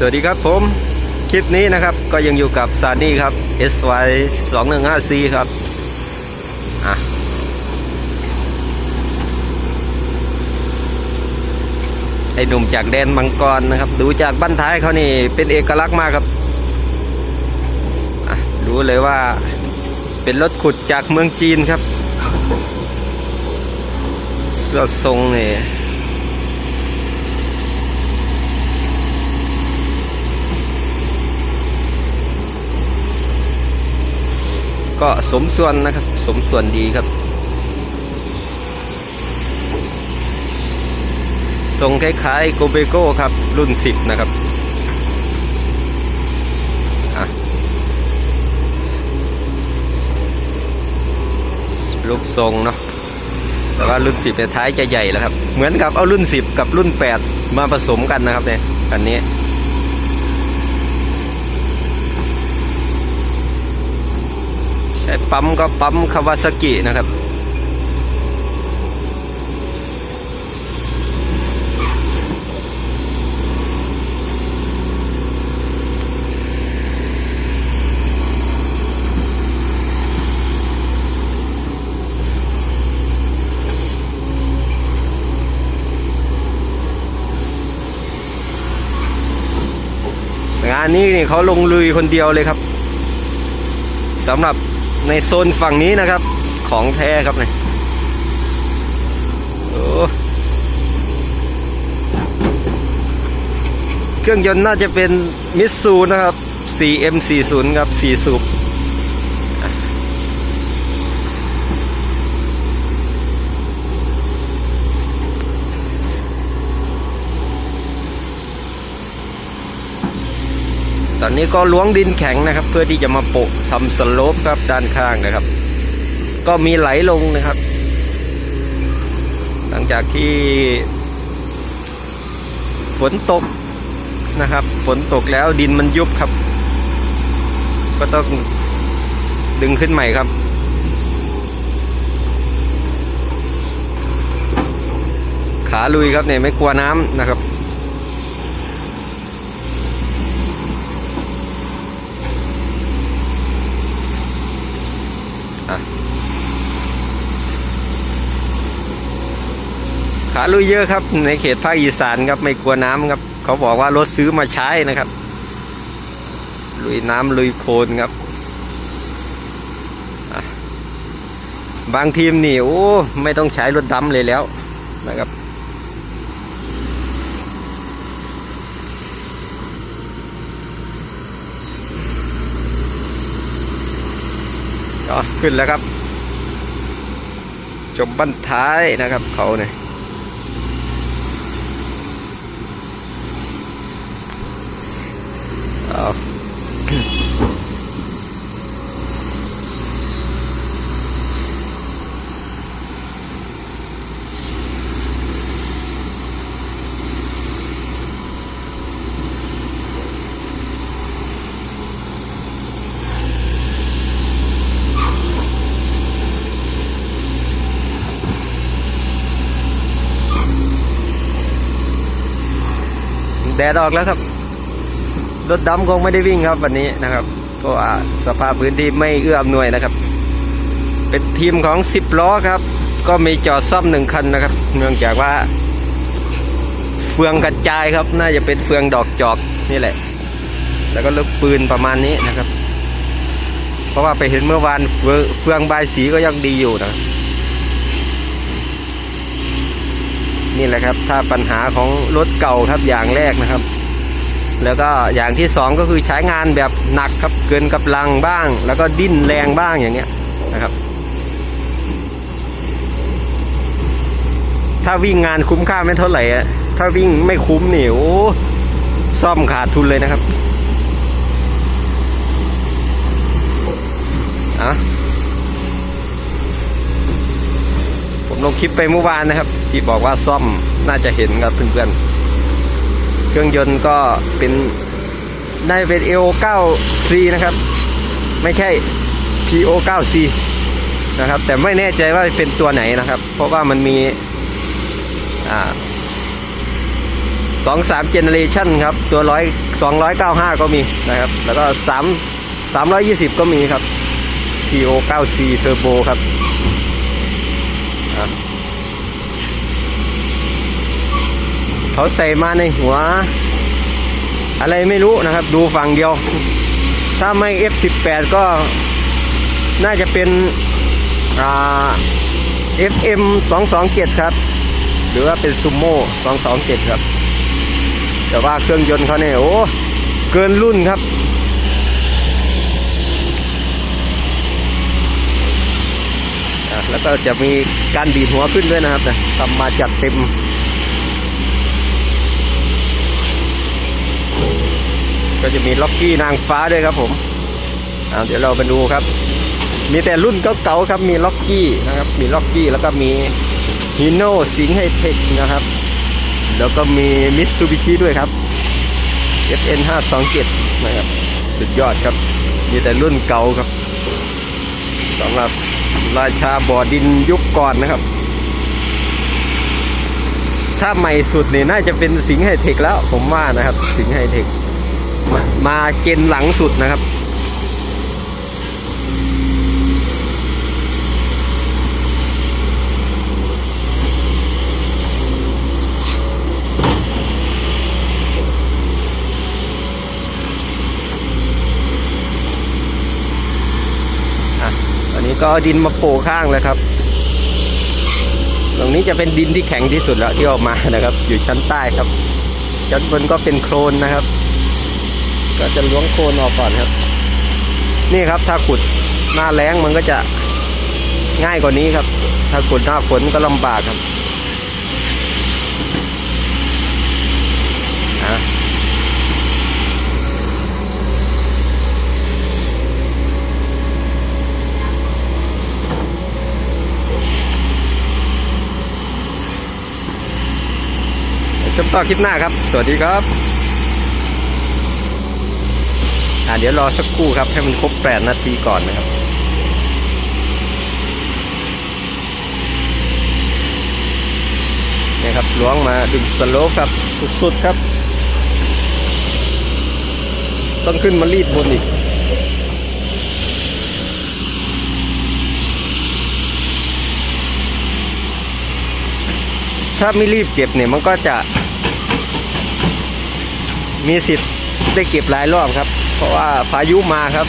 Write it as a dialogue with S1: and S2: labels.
S1: สวัสดีครับผม คลิปนี้นะครับก็ยังอยู่กับซานี่ครับ SY 2 1 5 C ครับอะไอหนุ่มจากแดนมังกรนะครับ ดูจากบั้นท้ายเขานี่เป็นเอกลักษณ์มากครับรู้เลยว่าเป็นรถขุดจากเมืองจีนครับเสื้อทรงนี่ย ก็สมส่วนนะครับ สมส่วนดีครับ ทรงคล้ายๆโกเบโก้ครับ รุ่น 10 นะครับรูปทรงเนาะแต่ว่ารุ่น 10เนี่ยท้ายจะใหญ่แล้วครับ เหมือนกับเอารุ่น 10 กับรุ่น 8 มาผสมกันนะครับเนี่ยอันนี้ ช้ปั๊มก็ปั๊มคาวาซากินะครับ งานนี้นี่เขาลงลุยคนเดียวเลยครับสำหรับ ในโซนฝั่งนี้นะครับ ของแท้ครับเนี่ยเครื่องยนต์น่าจะเป็นมิสซูนะครับ 4M40 ครับ4สูบ ตอนนี้ก็ล้วงดินแข็งนะครับ เพื่อที่จะมาโปะทำสโลปครับด้านข้างนะครับ ก็มีไหลลงนะครับ หลังจากที่ฝนตกนะครับฝนตกแล้วดินมันยุบครับ ก็ต้องดึงขึ้นใหม่ครับ ขาลุยครับเนี่ยไม่กลัวน้ำนะครับ ขาลุยเยอะครับ ในเขตภาคอีสานครับไม่กลัวน้ำครับ เขาบอกว่ารถซื้อมาใช้นะครับ ลุยน้ำลุยโคลนครับ บางทีมนี่โอ้ไม่ต้องใช้รถดำเลยแล้วนะครับก็ขึ้นแล้วครับ จบบั้นท้ายนะครับเขาเนี่ย เอาแดดออกแล้วค รถดำคงไม่ได้วิ่งครับวันนี้นะครับเพราะว่าสภาพพื้นที่ไม่เอื้ออำนวยนะครับ เป็นทีมของสิบล้อครับ ก็มีจอดซ่อมหนึ่งคันนะครับ เนื่องจากว่า เฟืองกระจายครับ น่าจะเป็นเฟืองดอกจอกนี่แหละ แล้วก็ลูกปืนประมาณนี้นะครับ เพราะว่าไปเห็นเมื่อวานเฟืองใบสีก็ยังดีอยู่นะนี่แหละครับ ถ้าปัญหาของรถเก่าครับอย่างแรกนะครับ แล้วก็อย่างที่สองก็คือใช้งานแบบหนักครับเกินกำลังบ้าง แล้วก็ดิ้นแรงบ้างอย่างเงี้ยนะครับ ถ้าวิ่งงานคุ้มค่าไม่เท่าไหร่อะถ้าวิ่งไม่คุ้มนี่โอ้ซ่อมขาดทุนเลยนะครับอะผมลงคลิปไปเมื่อวานนะครับ ที่บอกว่าซ่อมน่าจะเห็นครับเพื่อนๆ เครื่องยนต์ก็เป็นได้เป็น EO 9 C นะครับ ไม่ใช่ PO 9 C นะครับ แต่ไม่แน่ใจว่าเป็นตัวไหนนะครับ เพราะว่ามันมีอ่าสองสามเจเนเรชันครับ ตัวร้อยสองร้อยเก้าห้าก็มีนะครับ แล้วก็สามสามร้อยยี่สิบก็มีครับ TO 9 C Turbo ครับอะ เขาใส่มาในหัว อะไรไม่รู้นะครับ ดูฝั่งเดียว ถ้าไม่ F18 ก็น่าจะเป็นอ่า FM 227 ครับ หรือว่าเป็นซูโม่227 ครับ แต่ว่าเครื่องยนต์เขาเนี่ยโอ้เกินรุ่นครับแล้วก็จะมีการดีดหัวขึ้นด้วยนะครับนะทำมาจัดเต็ม ก็จะมีล็อกกี้นางฟ้าด้วยครับผมเดี๋ยวเราไปดูครับ มีแต่รุ่นเก่าๆครับมีล็อกกี้นะครับ มีล็อกกี้แล้วก็มีฮีโน่สิงห์ไฮเทคนะครับ แล้วก็มีมิตซูบิชิด้วยครับ FN 527นะครับ สุดยอดครับ มีแต่รุ่นเก่าครับสำหรับราชาบ่อดินยุคก่อนนะครับ ถ้าใหม่สุดนี่น่าจะเป็นสิงห์ไฮเทคแล้วผมว่านะครับ สิงห์ไฮเทค มาเกณฑ์หลังสุดนะครับอะตอนนี้ก็ดินมาโปะข้างแล้วครับ ตรงนี้จะเป็นดินที่แข็งที่สุดแล้วที่ออกมานะครับ อยู่ชั้นใต้ครับชั้นบนก็เป็นโคลนนะครับ ก็จะล้วงโคนออกก่อนครับ นี่ครับถ้าขุดหน้าแล้งมันก็จะง่ายกว่านี้ครับ ถ้าขุดหน้าฝนก็ลำบากครับอะชมต่อคลิปหน้าครับ สวัสดีครับ อ่าเดี๋ยวรอสักครู่ครับ ให้มันครบแปดนาทีก่อนนะครับ นี่ครับล้วงมาดึงสโลปครับ สุดๆครับ ต้องขึ้นมารีดบนอีกถ้าไม่รีบเก็บเนี่ยมันก็จะมีสิทธิ์ได้เก็บหลายรอบครับ เพราะว่าพายุมาครับ